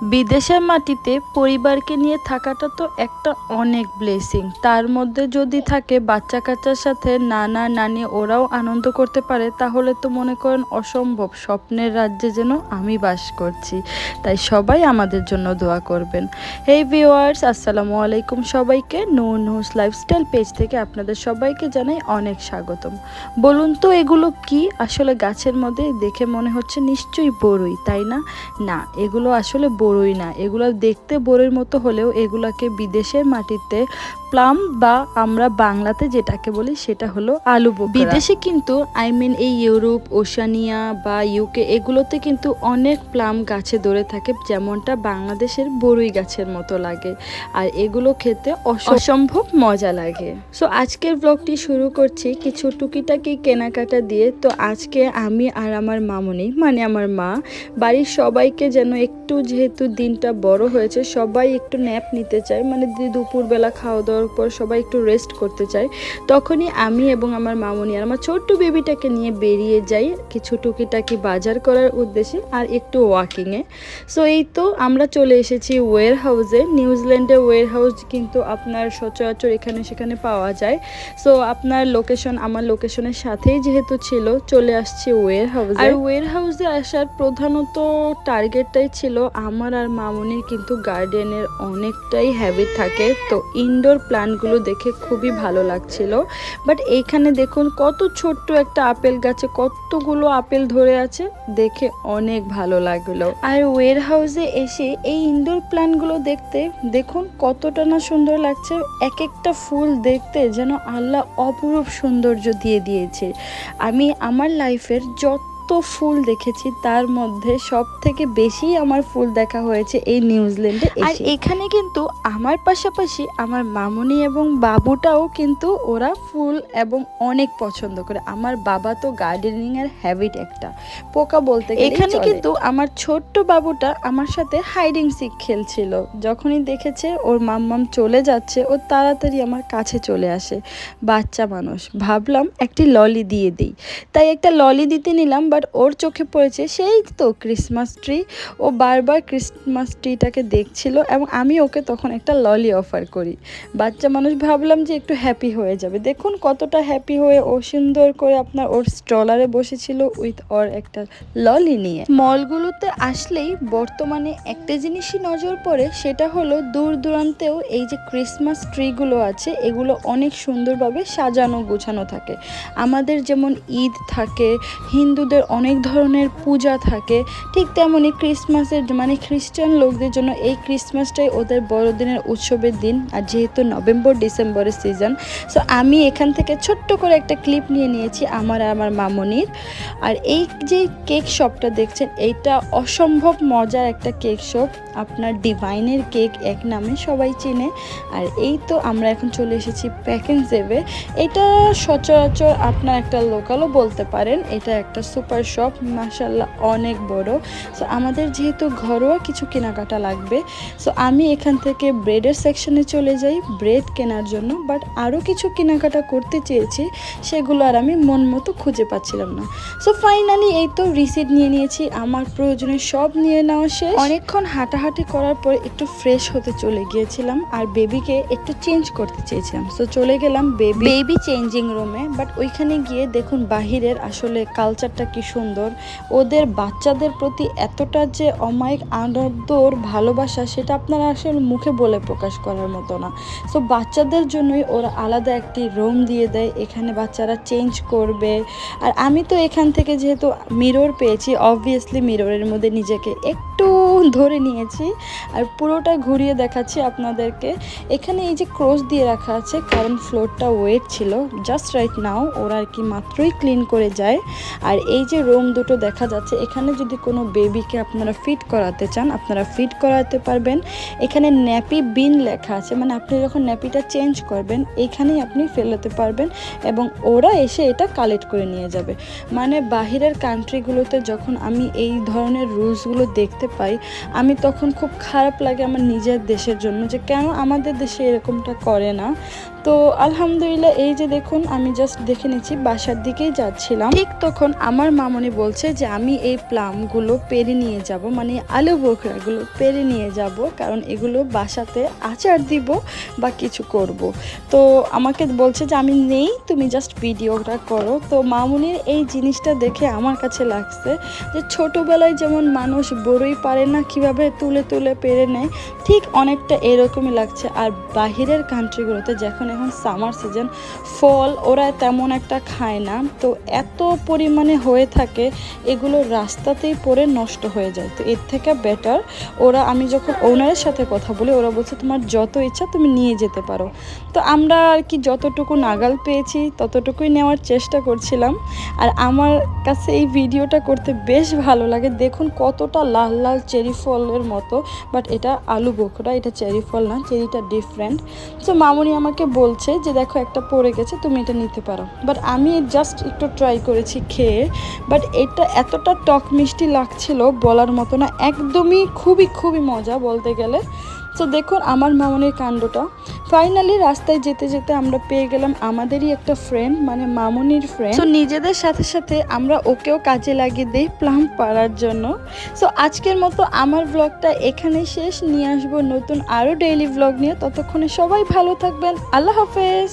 বিদেশের মাটিতে পরিবারকে নিয়ে থাকাটা তো একটা অনেক ব্লেসিং তার মধ্যে যদি থাকে বাচ্চা কাচ্চার সাথে নানা নানি ওরাও আনন্দ করতে পারে, তাহলে তো মনে করেন অসম্ভব। স্বপ্নের রাজ্যে যেন আমি বাস করছি। তাই সবাই আমাদের জন্য দোয়া করবেন। হেই ভিওয়ার্স আসসালামু আলাইকুম সবাইকে। নো নোস লাইফস্টাইল পেজ থেকে আপনাদের সবাইকে জানাই অনেক স্বাগতম। বলুন তো এগুলো কি? আসলে গাছের মধ্যে দেখে মনে হচ্ছে নিশ্চয়ই বড়ই, তাই না? না, এগুলো আসলে বড়ই না। এগুলো দেখতে বড়ির মতো হলেও এগুলাকে বিদেশের মাটিতে প্লাম বা আমরা বাংলাতে যেটাকে বলি সেটা হলো আলু বিদেশে কিন্তু আই মিন এই ইউরোপ ওশানিয়া বা ইউকে এগুলোতে কিন্তু অনেক প্লাম গাছে ধরে থাকে যেমনটা বাংলাদেশের বড়ই গাছের মতো লাগে। আর এগুলো খেতে অস- অসম্ভব মজা লাগে। সো আজকের ব্লগটি শুরু করছি কিছু টুকিটাকি কেনাকাটা দিয়ে। তো আজকে আমি আর আমার মামুনি মানে আমার মা বাড়ির সবাইকে যেন একটু যেহেতু দিনটা বড় হয়েছে সবাই একটু ন্যাপ নিতে চায়। মানে দুপুরবেলা খাওয়া দাওয়ার পর সবাই একটু রেস্ট করতে চায়, তখনই আমি এবং আমার মামুনি আর আমার ছোট্ট বেবিটাকে নিয়ে বেরিয়ে যাই কিছু টুকিটাকি বাজার করার উদ্দেশ্যে আর একটু ওয়াকিংয়ে সো এই তো আমরা চলে এসেছি ওয়ের হাউসে নিউজিল্যান্ডে ওয়ের হাউস কিন্তু আপনার সচরাচর এখানে সেখানে পাওয়া যায়। সো আপনার লোকেশন আমার লোকেশনের সাথেই যেহেতু ছিল, চলে আসছি ওয়ের হাউসে আর ওয়ের হাউসে আসার প্রধানত টার্গেটটাই ছিল আমার আর মামুনির কিন্তু গার্ডেনের অনেকটাই হ্যাবিট থাকে। তো ইনডোর প্ল্যান্টগুলো দেখে খুবই ভালো লাগছিল। বাট এইখানে দেখুন কত ছোট্ট একটা আপেল গাছে কতগুলো আপেল ধরে আছে, দেখে অনেক ভালো লাগল। আর ওয়ের হাউসে এসে এই ইনডোর প্ল্যান্টগুলো দেখতে দেখুন কতটা না সুন্দর লাগছে। এক একটা ফুল দেখতে যেন আল্লাহ অপরূপ সৌন্দর্য দিয়ে দিয়েছে। আমি আমার লাইফের যত ফুল দেখেছি তার মধ্যে সব থেকে বেশি আমার ফুল দেখা হয়েছে এই নিউজিল্যান্ডে আর এখানে কিন্তু আমার পাশাপাশি আমার মামুনি এবং বাবুটাও কিন্তু ওরা ফুল এবং অনেক পছন্দ করে। আমার বাবা তো গার্ডেনিং এর হ্যাবিট একটা। পোকা বলতে এখানে কিন্তু আমার ছোট্ট বাবুটা আমার সাথে হাইডিং সিক খেলছিল। যখনই দেখেছে ওর মাম্মাম চলে যাচ্ছে ও তাড়াতাড়ি আমার কাছে চলে আসে। বাচ্চা মানুষ। ভাবলাম একটি ললি দিয়ে দিই। তাই একটা ললি দিতে নিলাম বাট ওর চোখে পড়েছে, সেই তো ক্রিসমাস ট্রি ও বারবার ক্রিসমাস ট্রিটাকে দেখছিল এবং আমি ওকে তখন একটা ললি অফার করি। বাচ্চা মানুষ, ভাবলাম যে একটু হ্যাপি হয়ে যাবে। দেখুন কতটা হ্যাপি হয়ে ও সুন্দর করে আপনার ওর স্ট্রলারে বসেছিল উইথ ওর একটা ললি নিয়ে। মলগুলোতে আসলেই বর্তমানে একটা জিনিসই নজর পড়ে, সেটা হলো দূর দূরান্তেও এই যে ক্রিসমাস ট্রিগুলো আছে, এগুলো অনেক সুন্দরভাবে সাজানো গোছানো থাকে। আমাদের যেমন ঈদ থাকে, হিন্দুদের অনেক ধরনের পূজা থাকে। ঠিক তেমনই ক্রিসমাসের মানে খ্রিস্টান লোকদের জন্য এই ক্রিসমাসটাই ওদের বড়দিনের উৎসবের দিন। আর যেহেতু নভেম্বর, ডিসেম্বরের সিজন সো আমি এখান থেকে ছোট্ট করে একটা ক্লিপ নিয়ে নিয়েছি আমার আর আমার মামনির। আর এই যে কেক শপটা দেখছেন, এইটা অসম্ভব মজার একটা কেক শপ। আপনার ডিভাইনের কেক এক নামে সবাই চেনে। আর এই তো আমরা এখন চলে এসেছি প্যাকেন জেবে এটা সচরাচর আপনার একটা লোকালও বলতে পারেন, এটা একটা সুপার শপ মাসাল্লাহ অনেক বড়। সো আমাদের যেহেতু ঘরোয়া কিছু কেনাকাটা লাগবে সো আমি এখান থেকে ব্রেডের সেকশনে চলে যাই ব্রেড কেনার জন্য। বাট আরও কিছু কেনাকাটা করতে চেয়েছি, সেগুলো আর আমি মন মতো খুঁজে পাচ্ছিলাম না। সো ফাইনালি এই তো রিসিট নিয়ে নিয়েছি, আমার প্রয়োজনে সব নিয়ে নেওয়া শেষ। অনেকক্ষণ হাঁটাহাঁটি করার পর একটু ফ্রেশ হতে চলে গিয়েছিলাম, আর বেবিকে একটু চেঞ্জ করতে চেয়েছিলাম। সো চলে গেলাম বেবি বেবি চেঞ্জিং রুমে বাট ওইখানে গিয়ে দেখুন বাহিরের আসলে কালচারটা কি সুন্দর। ওদের বাচ্চাদের প্রতি এতটা যে অমায়িক আনন্দর ভালোবাসা, সেটা আপনারা আসলে মুখে বলে প্রকাশ করার মতো না। সো বাচ্চাদের জন্যই ওরা আলাদা একটি রুম দিয়ে দেয়, এখানে বাচ্চারা চেঞ্জ করবে। আর আমি তো এখান থেকে যেহেতু মিরর পেয়েছি অবভিয়াসলি মিররের মধ্যে নিজেকে একটু ধরে নিয়েছি আর পুরোটা ঘুরিয়ে দেখাচ্ছি আপনাদেরকে। এখানে এই যে ক্রস দিয়ে রাখা আছে কারণ ফ্লোরটা ওয়েট ছিল। জাস্ট রাইট নাও ওরা আর কি মাত্রই ক্লিন করে যায়। আর এই যে রুম দুটো দেখা যাচ্ছে, এখানে যদি কোনো বেবিকে আপনারা ফিট করাতে চান, আপনারা ফিট করাতে পারবেন। এখানে ন্যাপি বিন লেখা আছে মানে আপনি যখন ন্যাপিটা চেঞ্জ করবেন, এখানেই আপনি ফেলাতে পারবেন এবং ওরা এসে এটা কালেক্ট করে নিয়ে যাবে। মানে বাহিরের কান্ট্রিগুলোতে যখন আমি এই ধরনের রুলসগুলো দেখতে পাই আমি তখন খুব খারাপ লাগে আমার নিজের দেশের জন্য যে কেন আমাদের দেশে এরকমটা করে না। তো আলহামদুলিল্লাহ, এই যে দেখুন, আমি জাস্ট দেখে নিচ্ছি, বাসার দিকেই যাচ্ছিলাম। ঠিক তখন আমার মামনি বলছে যে, আমি এই প্লামগুলো পেরে নিয়ে যাব মানে আলু বোখরাগুলো পেরে নিয়ে যাব, কারণ এগুলো বাসাতে আচার দিব বা কিছু করব। তো আমাকে বলছে যে, আমি নেই, তুমি জাস্ট ভিডিওটা করো। তো মামুনির এই জিনিসটা দেখে আমার কাছে লাগছে যে, ছোটোবেলায় যেমন মানুষ বড়ই পারে না, কীভাবে তুলে তুলে পেরে নেয়, ঠিক অনেকটা এরকমই লাগছে। আর বাহিরের কান্ট্রিগুলোতে যখন এখন সামার সিজন ফল ওরা তেমন একটা খায় না। তো এত পরিমাণে হয়ে থাকে, এগুলো রাস্তাতেই পরে নষ্ট হয়ে যায়। তো এর থেকে বেটার ওরা, আমি যখন ওনারের সাথে কথা বলি, ওরা বলছে, তোমার যত ইচ্ছা তুমি নিয়ে যেতে পারো। তো আমরা আর কি যতটুকু নাগাল পেয়েছি, ততটুকুই নেওয়ার চেষ্টা করছিলাম। আর আমার কাছে এই ভিডিওটা করতে বেশ ভালো লাগে। দেখুন কতটা লাল লাল চেরি ফলের মতো বাট এটা আলু বোখরা, এটা চেরি ফল না, চেরিটা ডিফারেন্ট তো মামুনি আমাকে বলছে যে দেখো একটা পড়ে গেছে, তুমি এটা নিতে পারো। বাট আমি জাস্ট একটু ট্রাই করেছি খেয়ে বাট এটা এতটা টক মিষ্টি লাগছিল বলার মতো না, একদমই খুবই খুবই মজা বলতে গেলে। তো দেখুন আমার মামনের কাণ্ডটা। ফাইনালি রাস্তায় যেতে যেতে আমরা পেয়ে গেলাম আমাদেরই একটা ফ্রেন্ড মানে মামুনির ফ্রেন্ড তো নিজেদের সাথে সাথে আমরা ওকেও কাজে লাগিয়ে দিই প্লাম পাড়ার জন্য। সো আজকের মতো আমার ব্লগটা এখানে শেষ। নিয়ে আসব নতুন আরও ডেইলি ব্লগ নিয়ে। ততক্ষণে সবাই ভালো থাকবেন। আল্লাহ হাফেজ।